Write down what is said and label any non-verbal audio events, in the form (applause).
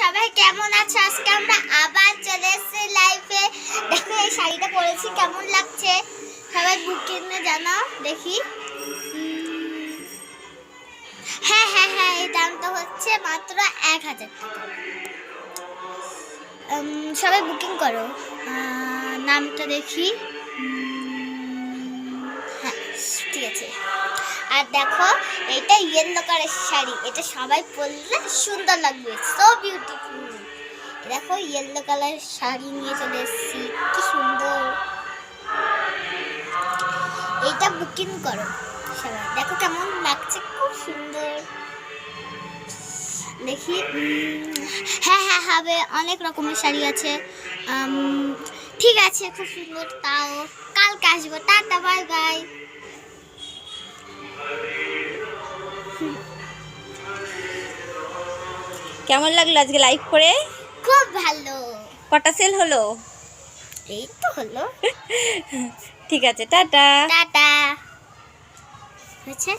সবাই কেমন আছো? আজকে আমরা আবার চলে এসেছি লাইফে দেখো, এই শাড়িটা পরেছি, কেমন লাগছে? সবাই বুকিং জানাও, দেখি। হ্যাঁ হ্যাঁ হ্যাঁ এই দামটা হচ্ছে মাত্র এক হাজার টাকা। সবাই বুকিং করো। নামটা দেখি। হ্যাঁ ঠিক আছে। আর দেখো এটা ইয়েলো কালার শাড়ি। এটা সবাই পরলে সুন্দর লাগবে। সো বিউটিফুল দেখো ইয়েলো কালার শাড়ি নিয়ে চলে এসেছি। কি সুন্দর। এইটা বুকিং করো সবাই। দেখো কেমন লাগছে, খুব সুন্দর। দেখি হ্যাঁ হ্যাঁ হবে। অনেক রকমের শাড়ি আছে। ঠিক আছে, খুব সুন্দর। তাও কালকে আসব। Tata, bye bye. কেমন লাগল আজকে লাইভ করে? খুব ভালো। কটা সেল হলো? এই তো হলো। (laughs) ঠিক আছে টাটা। টাটা। হয়েছে